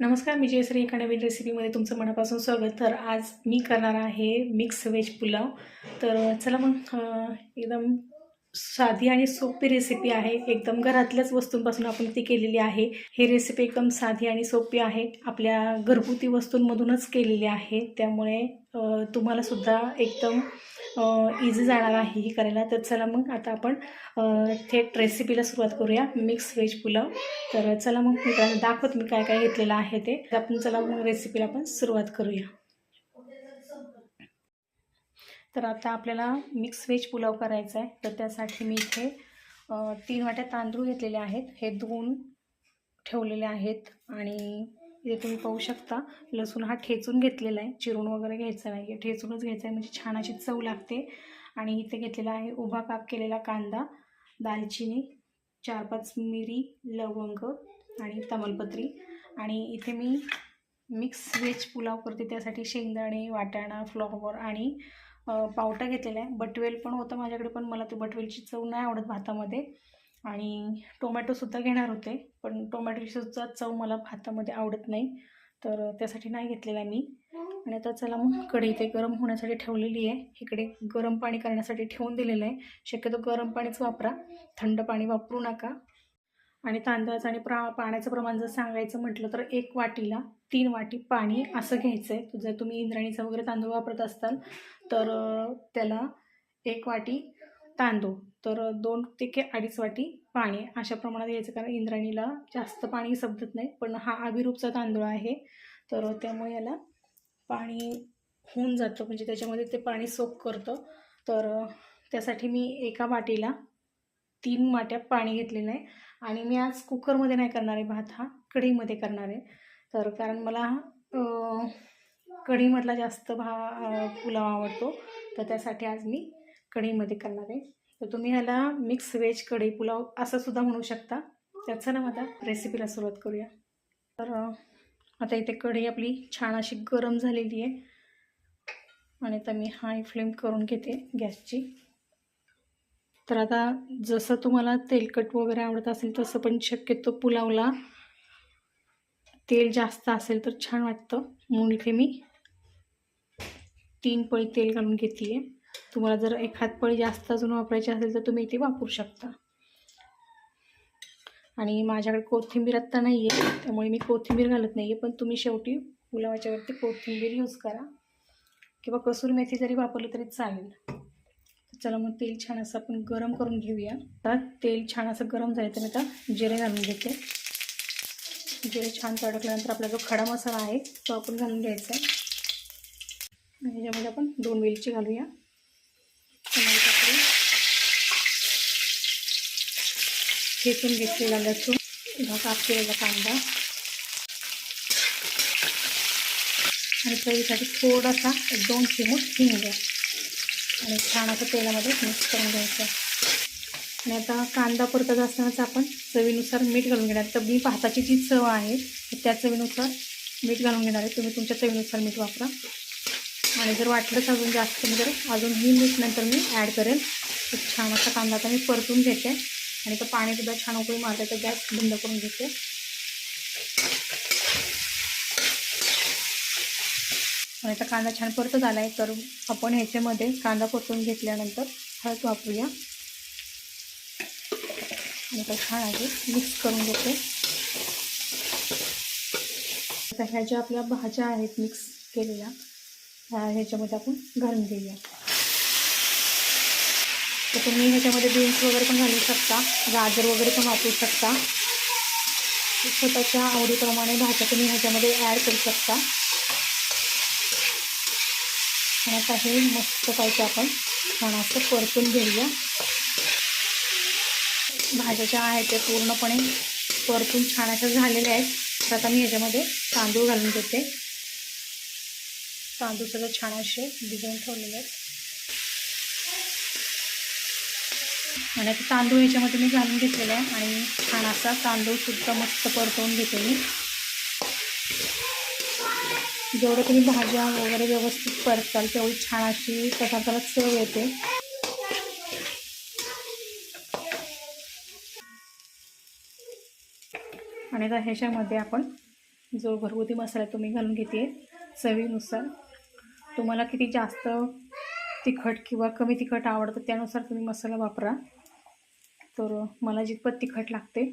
नमस्कार मी जयश्री एका नवीन रेसिपीमध्ये तुमचं मनापासून स्वागत. तर आज मी करणार आहे मिक्स व्हेज पुलाव. तर चला मग एकदम साधी आणि सोपी रेसिपी आहे. एकदम घरातल्याच वस्तूंपासून आपण ती केलेली आहे. ही रेसिपी एकदम साधी आणि सोपी आहे. आपल्या घरगुती वस्तूंमधूनच केलेली आहे. त्यामुळे तुम्हालासुद्धा तुम्हाला सुद्धा एकदम इझी जाणार आहे ही करायला. तर चला मग आता आपण थेट रेसिपीला सुरुवात करूया. Mix veg pulao. तर चला मग मी दाखवत मी काय काय घेतलेलं आहे ते. आपण चला मग रेसिपीला आपण सुरुवात करूया. तर आता आपल्याला मिक्स व्हेज पुलाव करायचा आहे. तर त्यासाठी मी इथे तीन वाट्या तांदूळ घेतलेले आहेत. हे धुवून ठेवलेले आहेत. आणि इथे तुम्ही पाहू शकता लसूण हा ठेचून घेतलेला आहे. चिरून वगैरे घ्यायचा नाही. आहे ठेचूनच घ्यायचा आहे. म्हणजे छान अशी चव लागते. आणि इथे घेतलेला आहे उभा काप केलेला कांदा दालचिनी चार पाच मिरी लवंग आणि तमालपत्री. आणि इथे मी मिक्स व्हेज पुलाव करते. त्यासाठी शेंगदाणे वाटाणा फ्लॉवर आणि पावटा घेतलेला आहे बटवेल पण होतं माझ्याकडे पण मला ते बटवेलची चव नाही आवडत भातामध्ये. आणि टोमॅटोसुद्धा घेणार होते पण टोमॅटोचीसुद्धा चव मला भातामध्ये आवडत नाही. तर त्यासाठी नाही घेतलेला मी. आणि आता चला मग कढई ते गरम होण्यासाठी ठेवलेली आहे. इकडे गरम पाणी करण्यासाठी ठेवून दिलेलं आहे. शक्यतो गरम पाणीच वापरा. थंड पाणी वापरू नका. आणि तांदळाचं आणि प्रा पाण्याचं प्रमाण जर सांगायचं म्हटलं तर एक वाटीला तीन वाटी पाणी असं घ्यायचं आहे जर तुम्ही इंद्राणीचा वगैरे तांदूळ वापरत असाल तर त्याला एक वाटी तांदूळ तर दोन ते के अडीच वाटी पाणी अशा प्रमाणात घ्यायचं. कारण इंद्राणीला जास्त पाणी समजत नाही पण हा अभिरूपचा तांदूळ आहे. तर त्यामुळे याला पाणी होऊन जातं. म्हणजे त्याच्यामध्ये ते पाणी सोक करतं. तर त्यासाठी मी एका वाटीला तीन वाट्या पाणी घेतलेलं आहे. आणि मी आज कुकरमध्ये नाही करणार आहे भात हा कढईमध्ये करणार आहे. तर कारण मला कढीमधला कढईमधला जास्त भा पुलाव आवडतो तर त्यासाठी आज मी कढईमध्ये करणार आहे. तर तुम्ही ह्याला मिक्स व्हेज कढी पुलाव असं सुद्धा म्हणू शकता. त्याचं ना आता रेसिपीला सुरुवात करूया. तर आता इथे कढी आपली छान अशी गरम झालेली आहे. आणि आता मी हाय फ्लेम करून घेते गॅसची. तर आता जसं तुम्हाला तेलकट वगैरे आवडत असेल तसं पण शक्यतो पुलावला तेल जास्त असेल तर छान वाटतं. म्हणून इथे मी तीन पळी तेल घालून घेते आहे तुम्हाला जर एखाद पळी जास्त अजून वापरायची असेल तर तुम्ही इथे वापरू शकता. आणि माझ्याकडे कोथिंबीर आत्ता नाही आहे त्यामुळे मी कोथिंबीर घालत नाही आहे पण तुम्ही शेवटी पुलावाच्यावरती कोथिंबीर यूज करा. किंवा कसुरी मेथी जरी वापरली तरी चालेल. चला मग तेल छान असं आपण गरम करून घेऊया. आता तेल छान असं गरम झालं तर मी आता जिरे घालून घेते. जिरे छान तडकल्यानंतर आपला जो खडा मसाला आहे तो आपण घालून घ्यायचा आहे. आणि ह्याच्यामध्ये आपण दोन वेलची घालूया. तमालपत्री ठेचून घेतलेला लसूण. किंवा काप केलेला कांदा. आणि चवीसाठी थोडासा एक दोन चिमूट हिंग आणि छान असं तेलामध्ये मिक्स करून घ्यायचं. आणि आता कांदा परतत असतानाच आपण चवीनुसार मीठ घालून घेणार. तर मी भाताची जी चव आहे त्या चवीनुसार मीठ घालून घेणार आहे. तुम्ही तुमच्या चवीनुसार मीठ वापरा. आणि जर वाटलंच अजून जास्त तर अजूनही मीठ नंतर मी ॲड करेन. तर छान असा कांदा आता मी परतून घेते. आणि तो पाणीसुद्धा छान उकळी मारते तर गॅस बंद करून घेते. आणि आता कांदा छान परतत आला आहे तर आपण ह्याच्यामध्ये कांदा परतून घेतल्यानंतर हळद वापरूया. आणि छान आहे मिक्स करून घेते. आता ह्या ज्या आपल्या भाज्या आहेत मिक्स केलेल्या ह्या ह्याच्यामध्ये आपण घालून घेऊया. तर तुम्ही ह्याच्यामध्ये बीन्स वगैरे पण घालू शकता गाजर वगैरे पण वापरू शकता. स्वतःच्या आवडीप्रमाणे भाज्या तुम्ही ह्याच्यामध्ये ॲड करू शकता. आणि आता हे मस्त पाहिजे आपण छान असं परतून घेऊया. भाज्या ज्या आहेत ते पूर्णपणे परतून छान अशा झालेल्या आहेत. तर आता मी ह्याच्यामध्ये तांदूळ घालून देते तांदूळ सगळं छान असे भिजवून ठेवलेले आहेत. आणि आता तांदूळ ह्याच्यामध्ये मी घालून घेतलेला आहे आणि छान असा तांदूळ सुद्धा मस्त परतवून घेते मी. जेवढं तुम्ही भाज्या वगैरे व्यवस्थित परताल तेवढी छान अशी पदार्थाला चव येते. आणि आता ह्याच्यामध्ये आपण जो घरगुती मसाला तुम्ही घालून घेते चवीनुसार तुम्हाला किती जास्त तिखट किंवा कमी तिखट आवडतं त्यानुसार तुम्ही मसाला वापरा. तर मला जितपत तिखट लागते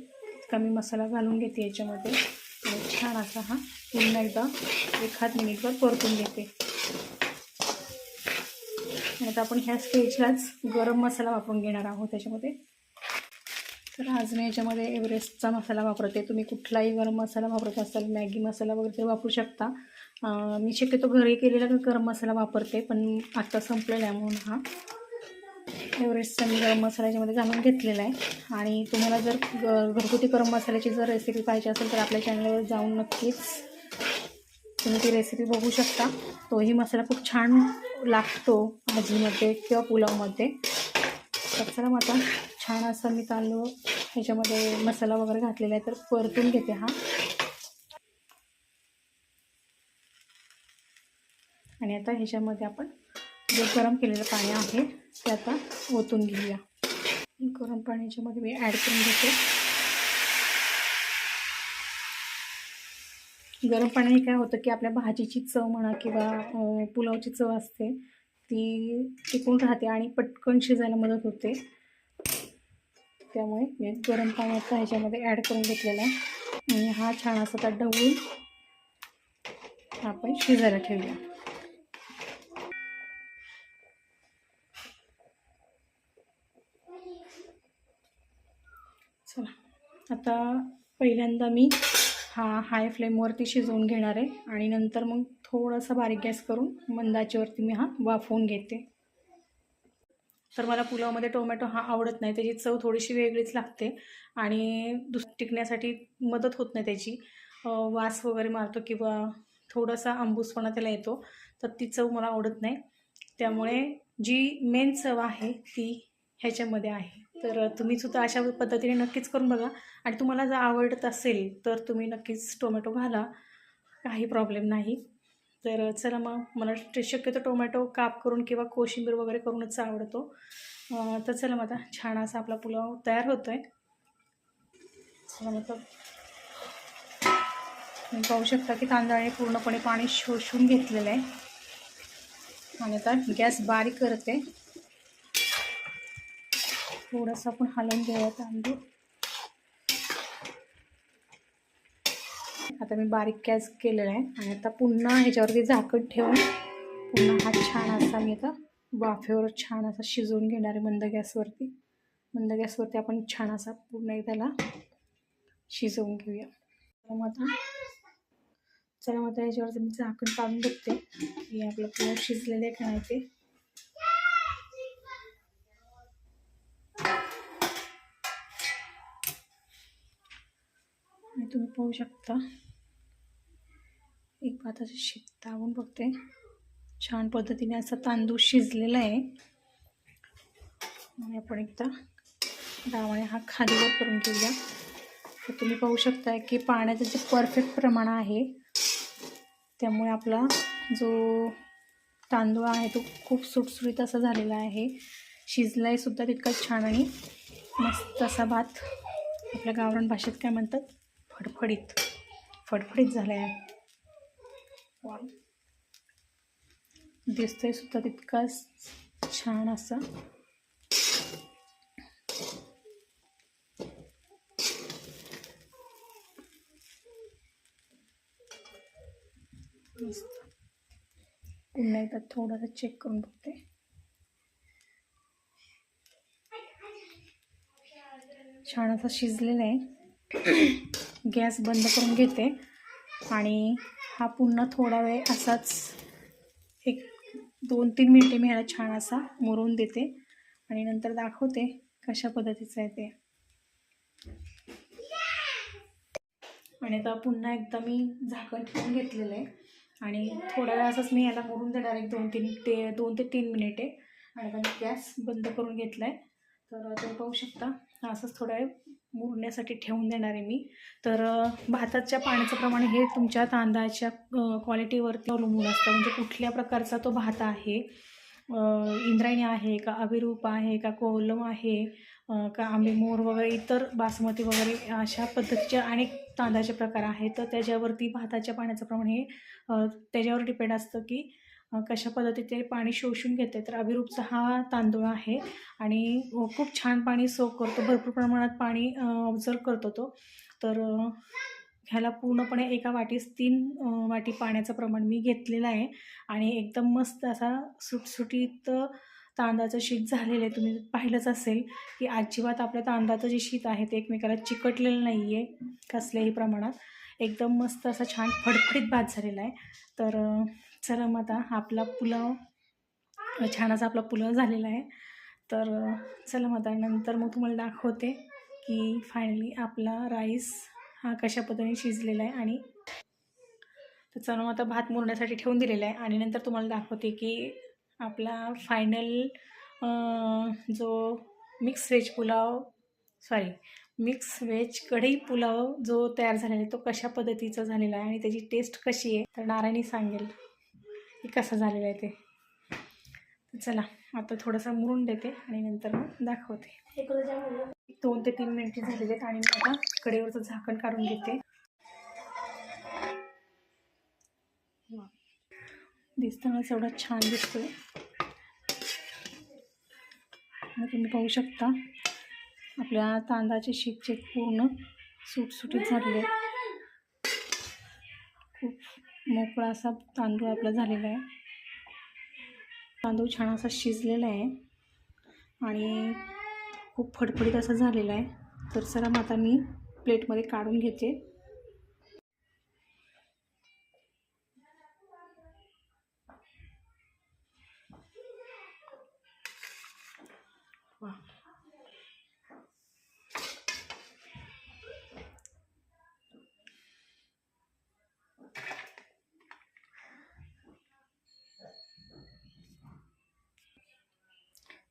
कमी मसाला घालून घेते याच्यामध्ये. छान असा हा पुन्हा एकदा एखाद मिनिटवर परतून घेते. आणि आता आपण ह्या स्टेजलाच गरम मसाला वापरून घेणार आहोत त्याच्यामध्ये. तर आज मी याच्यामध्ये एव्हरेस्टचा मसाला वापरते. तुम्ही कुठलाही गरम मसाला वापरत असाल मॅगी मसाला वगैरे ते वापरू शकता. मी शक्यतो घरी केलेला गरम मसाला वापरते पण आत्ता संपलेला आहे म्हणून हा. एव्हरेस्टचा मी गरम मसाला याच्यामध्ये घालून घेतलेला आहे. आणि तुम्हाला जर ग- घरगुती गरम मसाल्याची जर रेसिपी पाहिजे असेल तर आपल्या चॅनलवर जाऊन नक्कीच तुम्ही ती रेसिपी बघू शकता. तोही मसाला खूप छान लागतो भाजीमध्ये किंवा पुलावमध्ये. तर चला मग आता छान असा मी तांदूळ ह्याच्यामध्ये मसाला वगैरे घातलेला आहे तर परतून घेते हा. आणि आता ह्याच्यामध्ये आपण जे गरम केलेलं पाणी आहे ते आता ओतून घेऊया. गरम पाण्याच्यामध्ये मी ॲड करून घेते. गरम पाण्याने काय होतं की आपल्या भाजीची चव म्हणा किंवा पुलावची चव असते ती टिकून राहते आणि पटकन शिजायला मदत होते. त्यामुळे मी गरम पाणी आता ह्याच्यामध्ये ॲड करून घेतलेला आहे. आणि हा छान असा त्यात ढवळून आपण शिजायला ठेवूया चला आता पहिल्यांदा मी हा हाय फ्लेमवरती शिजवून घेणार आहे आणि नंतर मग थोडासा बारीक गॅस करून मंदाच्यावरती मी हा वाफवून घेते. तर मला पुलावमध्ये टोमॅटो हा आवडत नाही त्याची चव थोडीशी वेगळीच लागते आणि दुस टिकण्यासाठी मदत होत नाही त्याची. वास वगैरे मारतो किंवा थोडासा आंबूसपणा त्याला येतो तर ती चव मला आवडत नाही. त्यामुळे जी मेन चव आहे ती ह्याच्यामध्ये आहे. तर तुम्ही सुद्धा अशा पद्धतीने नक्कीच करून बघा. आणि तुम्हाला जर आवडत असेल तर तुम्ही नक्कीच टोमॅटो घाला. काही प्रॉब्लेम नाही. तर चला मग मला शक्यतो टोमॅटो काप करून किंवा कोशिंबीर वगैरे करूनच आवडतो. तर चला मग आता छान असा आपला पुलाव तयार होतो आहे चला मग तुम्ही पाहू शकता की तांदळाने पूर्णपणे पाणी शोषून घेतलेलं आहे. आणि आता गॅस बारीक करते. थोडंसं आपण हलवून घेऊया तांदूळ. आता मी बारीक गॅस केलेला आहे आणि आता पुन्हा ह्याच्यावरती झाकण ठेवून पुन्हा हा छान असा मी आता वाफेवर छान असा शिजवून घेणार आहे मंद गॅसवरती. मंद गॅसवरती आपण छान असा पूर्ण एक त्याला शिजवून घेऊया. तर मग आता चला मग आता ह्याच्यावरती मी झाकण काढून बघते. की आपलं पूर्ण शिजलेलं आहे का नाही ते. तुम्ही पाहू शकता. एक भाताचे शीत दाबून बघते. छान पद्धतीने असा तांदूळ शिजलेला आहे. आणि आपण एकदा डावाने हा खालीवर करून घेऊया. तर तुम्ही पाहू शकता की पाण्याचं जे परफेक्ट प्रमाण आहे त्यामुळे आपला जो तांदूळ आहे तो खूप सुटसुटीत असा झालेला आहे. शिजला सुद्धा तितकाच छान आणि मस्त असा भात. आपल्या गावरान भाषेत काय म्हणतात? फडफडीत. फडफडीत झाला आहे दिसतोय सुद्धा तितकाच छान असा. नाही पुन्हा एकदा थोडासा चेक करून बघते. छान असा शिजलेला आहे. गॅस बंद करून घेते. आणि हा पुन्हा थोडा वेळ असाच एक दोन तीन मिनटे मी ह्याला छान असा मुरवून देते. आणि नंतर दाखवते कशा पद्धतीचं आहे ते. आणि आता पुन्हा एकदा मी झाकण ठेवून घेतलेलं आहे. आणि थोड्या वेळ असंच मी याला मुरून देणार एक दोन तीन ते दोन ते तीन मिनिटे. आणि आता मी गॅस बंद करून घेतला आहे तर तुम्ही पाहू शकता असंच थोडा वेळ मुरण्यासाठी ठेवून देणार आहे मी. तर भाताच्या पाण्याचं प्रमाण हे तुमच्या तांदळाच्या क्वालिटीवरती अवलंबून असतं. म्हणजे कुठल्या प्रकारचा तो भात आहे इंद्रायणी आहे का अभिरूप आहे का कोलम आहे का आंबे मोर वगैरे इतर बासमती वगैरे अशा पद्धतीचे अनेक तांदळाचे प्रकार आहेत. तर त्याच्यावरती भाताच्या पाण्याचं प्रमाण हे त्याच्यावर डिपेंड असतं की कशा पद्धतीचे पाणी शोषून घेते तर अभिरूपचा हा तांदूळ आहे. आणि खूप छान पाणी सोक करतो भरपूर प्रमाणात पाणी ऑब्झर्व करतो तो तर ह्याला पूर्णपणे एका वाटीस तीन वाटी पाण्याचं प्रमाण मी घेतलेलं आहे. आणि एकदम मस्त असा सुटसुटीत तांदळाचं शीत झालेलं आहे. तुम्ही पाहिलंच असेल की अजिबात आपल्या तांदळाचं जे शीत आहे ते एकमेकाला चिकटलेलं नाही आहे कसल्याही प्रमाणात. एकदम मस्त असा छान फडफडीत भात झालेला आहे. तर चला मग आता आपला पुलाव छान असा आपला पुलाव झालेला आहे. तर चला मग आता नंतर मग तुम्हाला दाखवते की फायनली आपला राईस हा कशा पद्धतीने शिजलेला आहे आणि तर चला मग आता भात मुरण्यासाठी ठेवून दिलेला आहे आणि नंतर तुम्हाला दाखवते की आपला फायनल जो mix veg pulao sorry mix veg kadai pulao जो तयार झालेला आहे तो कशा पद्धतीचा झालेला आहे आणि त्याची टेस्ट कशी आहे तर नारायणी सांगेल. की कसा झालेला आहे ते. चला आता थोडंसं मुरून देते आणि नंतर मग दाखवते. दोन ते तीन मिनिटे झालेले आहेत आणि मी आता कडेवरचं झाकण काढून घेते. दिसतानाच एवढा छान दिसतोय. मग तुम्ही पाहू शकता आपल्या तांदळाचे शिपचे पूर्ण सुटसुटीत झालेले आहेत. खूप मोकळा असा तांदूळ आपला झालेला आहे. तांदूळ छान असा शिजलेला आहे. आणि खूप फडफडीत असा झालेला आहे. तर सरम मग आता मी प्लेटमध्ये काढून घेते.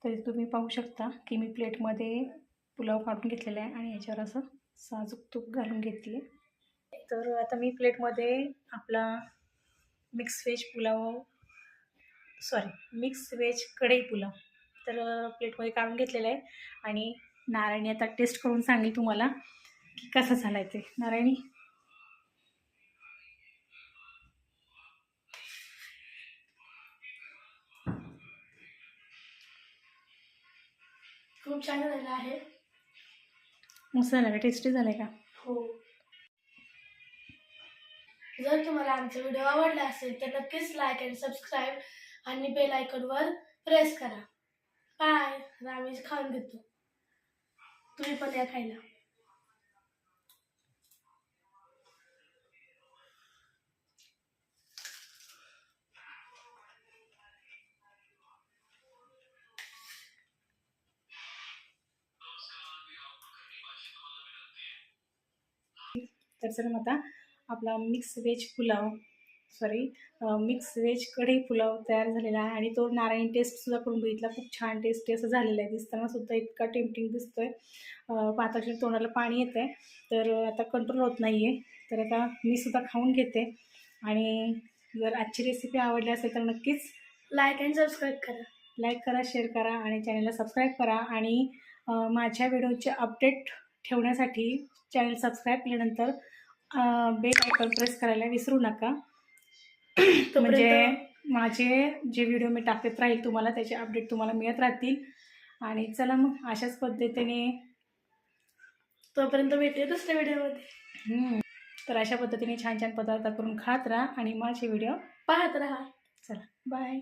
तरी तुम्ही पाहू शकता की मी प्लेटमध्ये पुलाव काढून घेतलेला आहे आणि याच्यावर असं साजूक तूप घालून घेतली तर आता मी प्लेटमध्ये आपला mix veg pulao sorry mix veg kadai pulao तर प्लेटमध्ये काढून घेतलेला आहे आणि नारायणी आता टेस्ट करून सांगेल तुम्हाला की कसा झाला आहे ते. नारायणी? खूप छान झालेलं आहे. मस्त झाला का? टेस्टी झाला आहे का? हो. जर तुम्हाला आमचा व्हिडिओ आवडला असेल तर नक्कीच लाईक आणि सबस्क्राईब आणि बेल आयकॉनवर प्रेस करा. बाय रामेश खाऊन घेतो. तुम्ही पण या खायला. तर चला मग आता आपला mix veg pulao sorry mix veg kadai pulao तयार झालेला आहे. आणि तो नारायणी टेस्टसुद्धा करून बघितला. खूप छान टेस्टी असं झालेलं आहे. दिसताना सुद्धा इतका टेम्पटिंग दिसतोय. आहे पाताच्या तोंडाला पाणी येतं आहे तर आता कंट्रोल होत नाही आहे तर आता मी सुद्धा खाऊन घेते. आणि जर आजची रेसिपी आवडली असेल तर नक्कीच लाईक आणि सबस्क्राईब करा. लाईक करा शेअर करा आणि चॅनलला सबस्क्राईब करा. आणि माझ्या व्हिडिओचे अपडेट ठेवण्यासाठी चॅनल सबस्क्राईब केल्यानंतर बेल आयकॉन प्रेस करायला विसरू नका. म्हणजे माझे जे व्हिडिओ मी टाकत राहील तुम्हाला त्याचे अपडेट तुम्हाला मिळत राहतील. आणि चला मग अशाच पद्धतीने तोपर्यंत भेटूया दुसऱ्या व्हिडिओमध्ये तर अशा पद्धतीने छान छान पदार्थ करून खात राहा आणि माझे व्हिडिओ पाहत राहा. चला बाय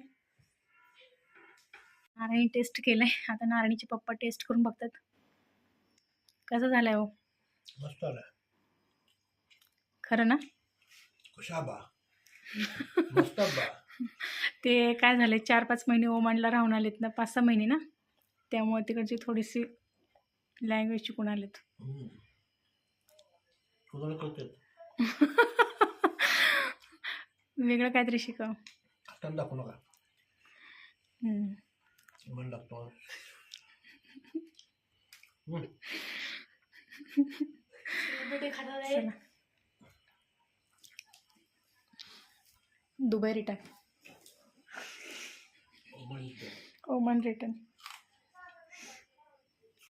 नारायणी टेस्ट केलंय. आता नारायणीचे पप्पा टेस्ट करून बघतात. कसं झालंय हो? मस्त आलं खरं ना? ते काय झालं चार पाच महिने ओमानला राहून आलेत ना पाच सहा महिने ना? त्यामुळे तिकडची थोडीशी लँग्वेज शिकून आलेत. वेगळं काहीतरी शिकाव. दाखवू नका. लागतो हम्म. व्हिडिओ खाणार आहे चला दुबई रिटर्न. Oman return